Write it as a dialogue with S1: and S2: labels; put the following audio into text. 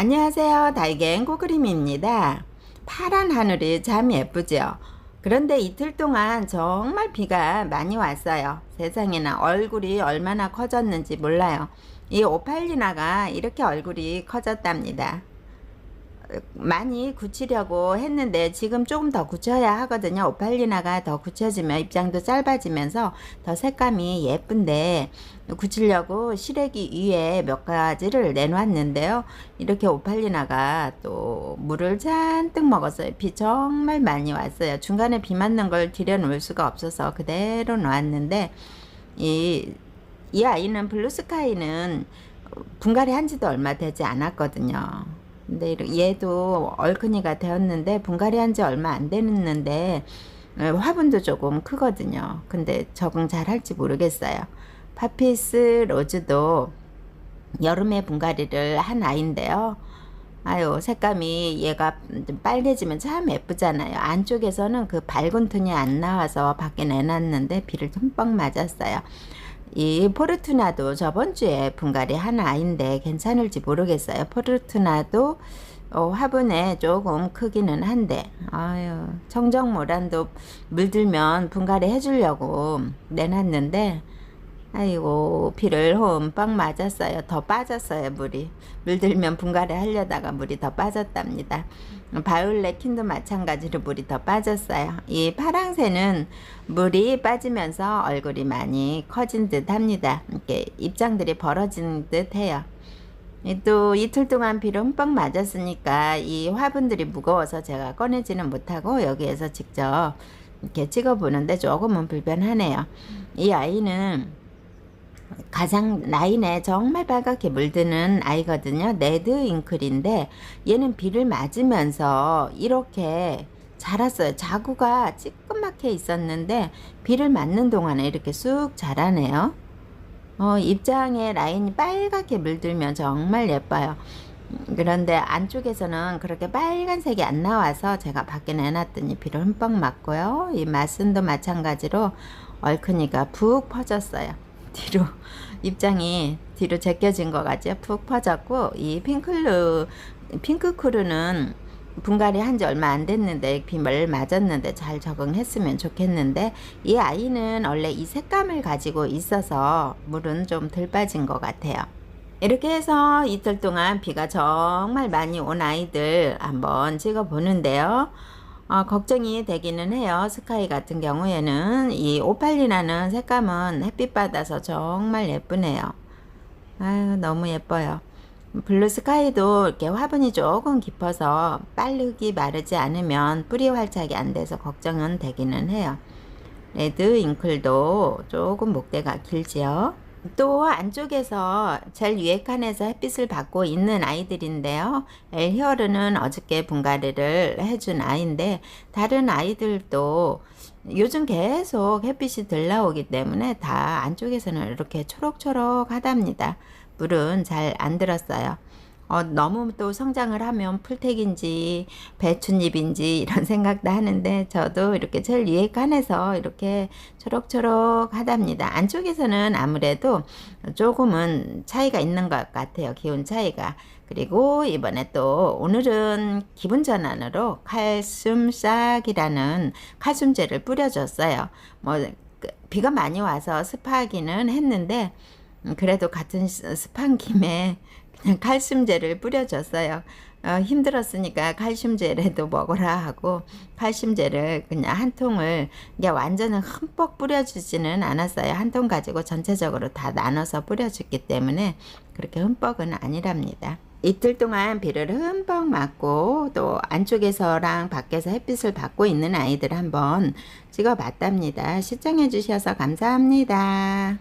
S1: 안녕하세요. 달갱 꼬그림입니다. 파란 하늘이 참 예쁘죠? 그런데 이틀 동안 정말 비가 많이 왔어요. 세상에나 얼굴이 얼마나 커졌는지 몰라요. 이 오팔리나가 이렇게 얼굴이 커졌답니다. 많이 굳히려고 했는데 지금 조금 더 굳혀야 하거든요. 오팔리나가 더 굳혀지면 입장도 짧아지면서 더 색감이 예쁜데 굳히려고 시래기 위에 몇 가지를 내놨는데요. 이렇게 오팔리나가 또 물을 잔뜩 먹었어요. 비 정말 많이 왔어요. 중간에 비 맞는 걸 들여놓을 수가 없어서 그대로 놓았는데 이, 이 아이는 블루스카이는 분갈이 한 지도 얼마 되지 않았거든요. 근데 얘도 얼큰이가 되었는데 분갈이 한 지 얼마 안 됐는데 어, 화분도 조금 크거든요. 근데 적응 잘 할지 모르겠어요. 파피스 로즈도 여름에 분갈이를 한 아이인데요. 아유 색감이 얘가 좀 빨개지면 참 예쁘잖아요. 안쪽에서는 그 밝은 톤이 안 나와서 밖에 내놨는데 비를 흠뻑 맞았어요. 이 포르투나도 저번 주에 분갈이 한 아이인데 괜찮을지 모르겠어요. 포르투나도 어, 화분에 조금 크기는 한데 아유 청정모란도 물들면 분갈이 해주려고 내놨는데 아이고 비를 홈빵 맞았어요. 더 빠졌어요 물이 물들면 분갈이 하려다가 물이 더 빠졌답니다. 바울렛 킨도 마찬가지로 물이 더 빠졌어요. 이 파랑새는 물이 빠지면서 얼굴이 많이 커진 듯 합니다. 이렇게 입장들이 벌어진 듯 해요. 또 이틀 동안 비를 흠뻑 맞았으니까 이 화분들이 무거워서 제가 꺼내지는 못하고 여기에서 직접 이렇게 찍어 보는데 조금은 불편하네요. 이 아이는 가장 라인에 정말 빨갛게 물드는 아이거든요. 네드 잉클인데 얘는 비를 맞으면서 이렇게 자랐어요. 자구가 찌끄맣게 있었는데 비를 맞는 동안에 이렇게 쑥 자라네요. 어, 입장에 라인이 빨갛게 물들면 정말 예뻐요. 그런데 안쪽에서는 그렇게 빨간색이 안 나와서 제가 밖에 내놨더니 비를 흠뻑 맞고요. 이 마슨도 마찬가지로 얼큰이가 푹 퍼졌어요. 뒤로 입장이 뒤로 제껴진 것 같죠. 푹 퍼졌고 이 핑클루 핑크크루는 분갈이 한 지 얼마 안 됐는데 빔을 맞았는데 잘 적응했으면 좋겠는데 이 아이는 원래 이 색감을 가지고 있어서 물은 좀 덜 빠진 것 같아요. 이렇게 해서 이틀 동안 비가 정말 많이 온 아이들 한번 찍어 보는데요. 어, 걱정이 되기는 해요. 스카이 같은 경우에는 이 오팔리나는 색감은 햇빛 받아서 정말 예쁘네요. 아유 너무 예뻐요. 블루 스카이도 이렇게 화분이 조금 깊어서 빠르기 마르지 않으면 뿌리 활착이 안 돼서 걱정은 되기는 해요. 레드 잉클도 조금 목대가 길지요. 또 안쪽에서 젤 위에 칸에서 햇빛을 받고 있는 아이들인데요. 엘히어르는 어저께 분갈이를 해준 아이인데 다른 아이들도 요즘 계속 햇빛이 들 나오기 때문에 다 안쪽에서는 이렇게 초록초록 하답니다. 물은 잘 안 들었어요. 어, 너무 또 성장을 하면 풀tek인지 배춧잎인지 이런 생각도 하는데 저도 이렇게 제일 위에 칸에서 이렇게 초록초록 하답니다. 안쪽에서는 아무래도 조금은 차이가 있는 것 같아요. 기온 차이가. 그리고 이번에 또 오늘은 기분 전환으로 칼슘 싹이라는 칼슘제를 뿌려줬어요. 뭐 그, 비가 많이 와서 습하기는 했는데 음, 그래도 같은 습한 김에 그냥 칼슘제를 뿌려줬어요. 어, 힘들었으니까 칼슘제라도 먹으라 하고 칼슘제를 그냥 한 통을 이게 완전히 흠뻑 뿌려주지는 않았어요. 한 통 가지고 전체적으로 다 나눠서 뿌려줬기 때문에 그렇게 흠뻑은 아니랍니다. 이틀 동안 비를 흠뻑 맞고 또 안쪽에서랑 밖에서 햇빛을 받고 있는 아이들 한번 찍어봤답니다. 시청해 주셔서 감사합니다.